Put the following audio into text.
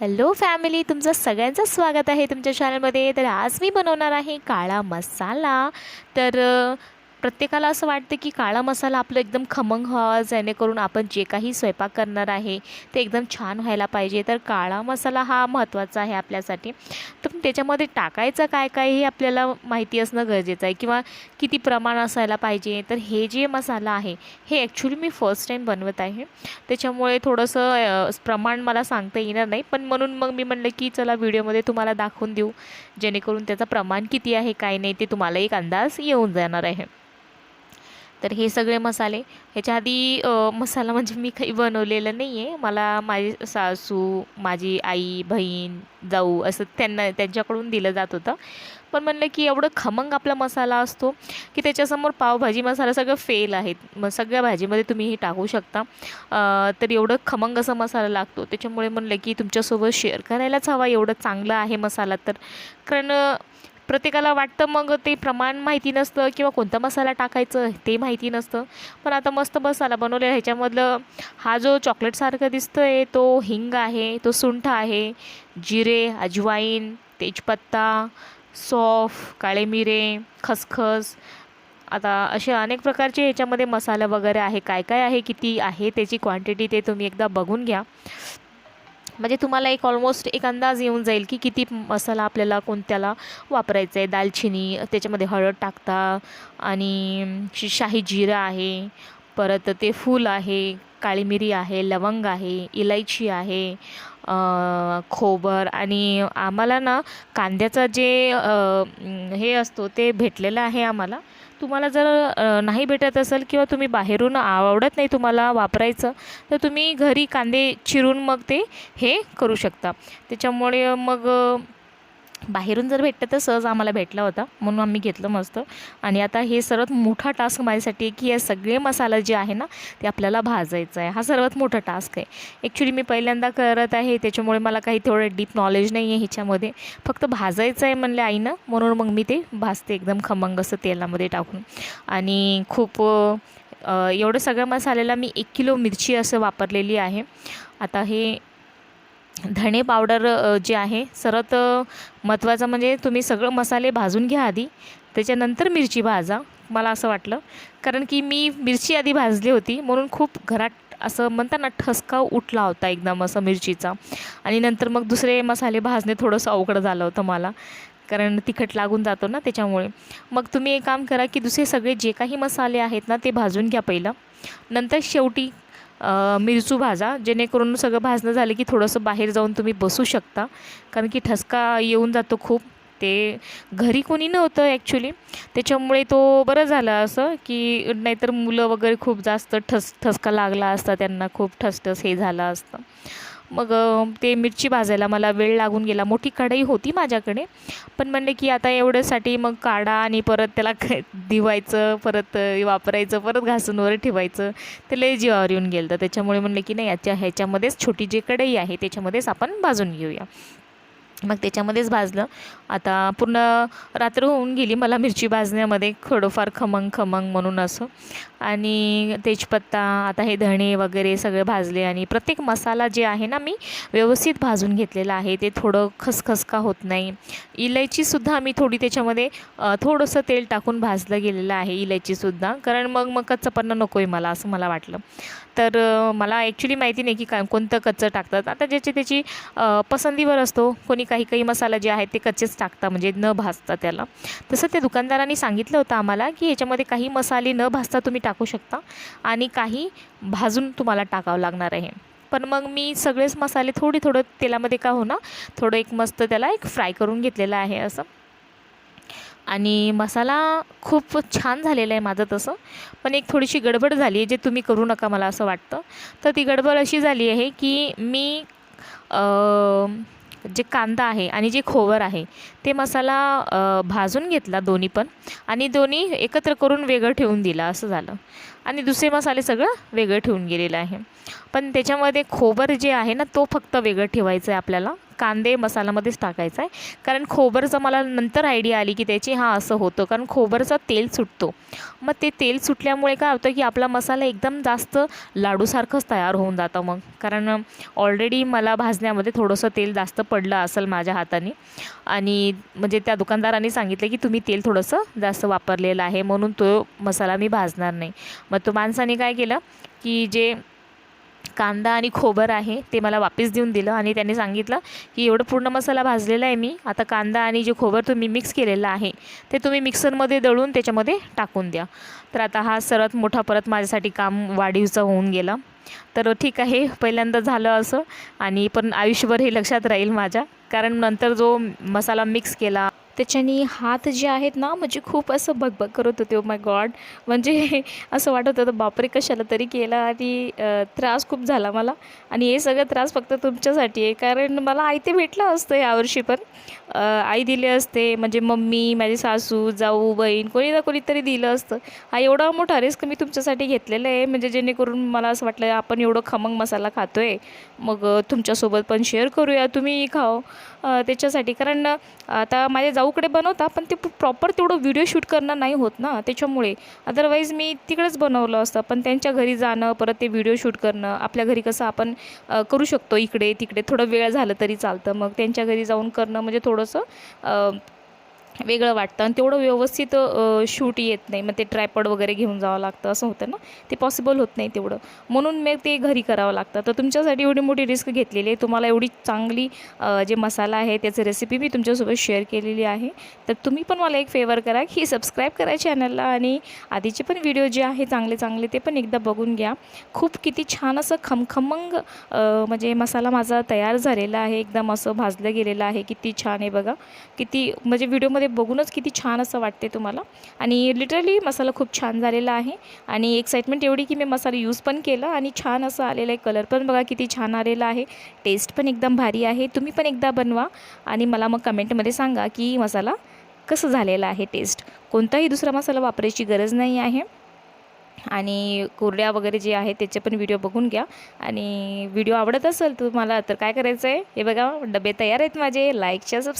Hello family तुमचं सगळ्यांचं स्वागत आहे तुमच्या चॅनलमध्ये तर आज मी बनवणार आहे काळा मसाला. तर प्रत्येकाला असं वाटतं की काळा मसाला आपलं एकदम खमंग व्हावा जेणेकरून आपण जे काही स्वयंपाक करणार आहे ते एकदम छान व्हायला पाहिजे. तर काळा मसाला हा महत्त्वाचा आहे आपल्यासाठी. तर त्याच्यामध्ये टाकायचं काय काय हे आपल्याला माहिती असणं गरजेचं आहे. किंवा किती प्रमाण असायला पाहिजे. तर हे जे मसाला आहे हे ॲक्च्युली मी फर्स्ट टाईम बनवत आहे. त्याच्यामुळे थोडंसं प्रमाण मला सांगता येणार नाही. पण म्हणून मग मी म्हणलं की चला व्हिडिओमध्ये तुम्हाला दाखवून देऊ. जेणेकरून त्याचं प्रमाण किती आहे काय नाही ते तुम्हाला एक अंदाज येऊन जाणार आहे. तर हे सगळे मसाले. ह्याच्या आधी मसाला म्हणजे मी काही बनवलेलं नाही आहे मला माझी सासू माझी आई बहीण जाऊ असं त्यांना त्यांच्याकडून दिलं जात होतं. पण म्हणलं की एवढं खमंग आपला मसाला असतो की त्याच्यासमोर पावभाजी मसाला सगळं फेल आहेत. मग सगळ्या भाजीमध्ये तुम्ही हे टाकू शकता. तर एवढं खमंग असा मसाला लागतो. त्याच्यामुळे म्हणलं की तुमच्यासोबत शेअर करायलाच हवा. एवढं चांगलं आहे मसाला तर. कारण प्रत्येकाला वाटतं मग ते प्रमाण माहिती नसतं किंवा कोणता मसाला टाकायचं ते माहिती नसतं. पण आता मस्त मसाला बनवलेला ह्याच्यामधलं हा जो चॉकलेटसारखं दिसतो आहे तो हिंग आहे तो सुंठ आहे जिरे अजवाईन तेजपत्ता सॉफ काळे मिरे खसखस. आता असे अनेक प्रकारचे ह्याच्यामध्ये मसाला वगैरे आहे. काय काय आहे? किती आहे? त्याची क्वांटिटी ते तुम्ही एकदा बघून घ्या. म्हणजे तुम्हाला एक ऑलमोस्ट एक अंदाज येऊन जाईल की किती मसाला आपल्याला कोणत्याला वापरायचा आहे. दालचिनी त्याच्यामध्ये हळद टाकता आणि शाही जिरा आहे परत ते फूल आहे काळी मिरी आहे लवंग आहे इलायची आहे खोबर आणि आम्हाला ना कांद्याचा जे हे असतो ते भेटलेलं आहे आम्हाला. तुम्हाला जर नाही भेटत असेल किंवा तुम्ही बाहेरून आवडत नाही तुम्हाला वापरायचं तर तुम्ही घरी कांदे चिरून मग ते हे करू शकता. त्याच्यामुळे मग बाहेरून जर भेटतं तर सहज आम्हाला भेटला होता म्हणून आम्ही घेतलं मस्त. आणि आता हे सर्वात मोठा टास्क माझ्यासाठी आहे की हे सगळे मसाला जे आहे ना ते आपल्याला भाजायचं आहे. हा सर्वात मोठा टास्क आहे. ॲक्च्युली मी पहिल्यांदा करत आहे त्याच्यामुळे मला काही तेवढं डीप नॉलेज नाही आहे ह्याच्यामध्ये. फक्त भाजायचं आहे म्हणले आईनं म्हणून मग मी ते भाजते एकदम खमंग असं तेलामध्ये टाकून. आणि खूप एवढं सगळ्या मसाल्याला मी एक किलो मिरची असं वापरलेली आहे. आता हे धणे पावडर जे आहे सर्वात महत्त्वाचं म्हणजे तुम्ही सगळं मसाले भाजून घ्या आधी त्याच्यानंतर मिरची भाजा मला असं वाटलं. कारण की मी मिरची आधी भाजली होती म्हणून खूप घरात असं म्हणतात ना ठसका उठला होता एकदम असं मिरचीचा. आणि नंतर मग दुसरे मसाले भाजणे थोडंसं अवघड झालं होतं मला कारण तिखट लागून जातो ना त्याच्यामुळे. मग तुम्ही एक काम करा की दुसरे सगळे जे काही मसाले आहेत ना ते भाजून घ्या पहिलं. नंतर शेवटी मिरचू भाजा जेणेकरून सगळं भाजणं झालं की थोडंसं बाहेर जाऊन तुम्ही बसू शकता. कारण की ठसका येऊन जातो खूप. ते घरी कोणी नव्हतं ॲक्च्युली त्याच्यामुळे तो बरं झालं असं की नाहीतर मुलं वगैरे खूप जास्त ठस ठसका लागला असता त्यांना खूप ठसठस हे झालं असतं. मग ते मिरची भाजायला मला वेळ लागून गेला. मोठी कढई होती माझ्याकडे. पण म्हणले की आता एवढ्यासाठी मग काढा आणि परत त्याला दिवायचं परत वापरायचं परत घासून वर ठेवायचं. ते लय जीवावर येऊन गेलं. तर त्याच्यामुळे म्हणलं की नाही याच्या ह्याच्यामध्येच छोटी जी कढई आहे त्याच्यामध्येच आपण भाजून घेऊया. मग त्याच्यामध्येच भाजलं. आता पूर्ण रात्र होऊन गेली मला मिरची भाजण्यामध्ये थोडंफार खमंग खमंग म्हणून असं. आणि तेजपत्ता आता हे धणे वगैरे सगळे भाजले आणि प्रत्येक मसाला जे आहे ना मी व्यवस्थित भाजून घेतलेला आहे. ते थोडं खसखसका होत नाही. इलायचीसुद्धा मी थोडी त्याच्यामध्ये थोडंसं तेल टाकून भाजलं गेलेलं आहे इलायचीसुद्धा. कारण मग मग पण नको आहे मला असं मला वाटलं. तर मला ॲक्च्युली माहिती नाही की काय कोणतं कच्चं टाकतात. आता ज्याची त्याची पसंतीवर असतो कोणी काही काही मसाला जे आहेत ते कच्चेच टाकता म्हणजे न भाजता त्याला. तसं त्या दुकानदारांनी सांगितलं होतं आम्हाला की याच्यामध्ये काही मसाले न भाजता तुम्ही टाकू शकता आणि काही भाजून तुम्हाला टाकावं लागणार आहे. पण मग मी सगळेच मसाले थोडे थोडं तेलामध्ये का हो ना थोडं एक मस्त त्याला एक फ्राय करून घेतलेलं आहे असं. आणि मसाला खूप छान झालेला आहे माझं तसं. पण एक थोडीशी गडबड झाली आहे जे तुम्ही करू नका मला असं वाटतं. तर ती गडबड अशी झाली आहे की मी जे कांदा आहे आणि जे खोवर आहे ते मसाला भाजून घेतला दोन्ही पण आणि दोन्ही एकत्र करून वेगळं ठेवून दिला असं झालं. आणि दुसरे मसाले सगळं वेगळं ठेवून गेलेलं आहे. पण त्याच्यामध्ये खोबर जे आहे ना तो फक्त वेगळं ठेवायचं आहे आपल्याला. कांदे मसाल्यामध्येच टाकायचा आहे. कारण खोबरचं मला नंतर आयडिया आली की त्याची हां असं होतं. कारण खोबरचं तेल सुटतो. मग ते तेल सुटल्यामुळे काय होतं की आपला मसाला एकदम जास्त लाडूसारखंच तयार होऊन जातं मग. कारण ऑलरेडी मला भाजण्यामध्ये थोडंसं तेल जास्त पडलं असेल माझ्या हाताने. आणि म्हणजे त्या दुकानदाराने सांगितलं की तुम्ही तेल थोडंसं जास्त वापरलेलं आहे. म्हणून तो मसाला मी भाजणार नाही. मग तो माणसाने काय केलं की जे कांदा आणि खोबर आहे ते मला वापस देऊन दिलं आणि त्यांनी सांगितलं की एवढं पूर्ण मसाला भाजलेला आहे मी. आता कांदा आणि जे खोबर तुम्ही मिक्स केलेलं आहे ते तुम्ही मिक्सरमध्ये दळून त्याच्यामध्ये टाकून द्या. तर आता हा सर्वात मोठा परत माझ्यासाठी काम वाढीवचं होऊन गेलं. तर ठीक आहे पहिल्यांदा झालं असं आणि पण आयुष्यभर हे लक्षात राहील माझ्या. कारण नंतर जो मसाला मिक्स केला त्याच्याने हात जे आहेत ना म्हणजे खूप असं भगभग करत होते. ओ माय गॉड म्हणजे असं वाटत होतं बापरे कशाला तरी केला आणि त्रास खूप झाला मला. आणि हे सगळं त्रास फक्त तुमच्यासाठी आहे. कारण मला आई ते भेटलं असतं यावर्षी पण. आई दिले असते. म्हणजे मम्मी माझी सासू जाऊ बहीण कोणी ना कोणीतरी दिलं असतं. हा एवढा मोठा रिस्क मी तुमच्यासाठी घेतलेला आहे. म्हणजे जेणेकरून मला असं वाटलं आपण एवढं खमंग मसाला खातो आहे मग तुमच्यासोबत पण शेअर करूया. तुम्ही खाओ त्याच्यासाठी. कारण आता माझे जाऊ जाऊकडे बनवता पण ते प्रॉपर तेवढं व्हिडिओ शूट करणं नाही होत ना. त्याच्यामुळे अदरवाईज मी तिकडेच बनवलं असतं. पण त्यांच्या घरी जाणं परत ते व्हिडिओ शूट करणं आपल्या घरी कसं आपण करू शकतो इकडे तिकडे. थोडं वेळ झालं तरी चालतं. मग त्यांच्या घरी जाऊन करणं म्हणजे थोडंसं वेगळं वाटतं आणि तेवढं व्यवस्थित शूट येत नाही. मग ते ट्रायपॉड वगैरे घेऊन जावं लागतं. असं होतं ना? ते पॉसिबल होत नाही तेवढं. म्हणून मग ते घरी करावं लागतं. तर तुमच्यासाठी एवढी मोठी रिस्क घेतलेली आहे. तुम्हाला एवढी चांगली जे मसाला आहे त्याची रेसिपी मी तुमच्यासोबत शेअर केलेली आहे. तर तुम्ही पण मला एक फेवर करा की सबस्क्राईब करा चॅनलला आणि आधीचे पण व्हिडिओ जे आहे चांगले चांगले ते पण एकदा बघून घ्या. खूप किती छान असं खमखमंग म्हणजे मसाला माझा तयार झालेला आहे. एकदम असं भाजलं गेलेलं आहे. किती छान आहे बघा. किती म्हणजे व्हिडिओमध्ये बघूनच किती छान असं वाटते तुम्हाला. आणि लिटरली मसाला खूप छान झालेला आहे. आणि एक्साइटमेंट एवढी की मी मसाला यूज पण केला आणि छान असं आलेलं आहे. कलर पण बघा किती छान आलेला आहे. टेस्ट पण एकदम भारी आहे. तुम्ही पण एकदा बनवा आणि मला मग कमेंटमध्ये सांगा की मसाला कसं झालेला आहे टेस्ट कोणताही दुसरा मसाला वापरायची गरज नाही आहे. आणि कुरड्या वगैरे जे आहे त्याचे पण व्हिडिओ बघून घ्या. आणि व्हिडिओ आवडत असेल तुम्हाला तर काय करायचं आहे हे बघा डबे तयार आहेत माझे. लाईकच्या सबस्क्राईब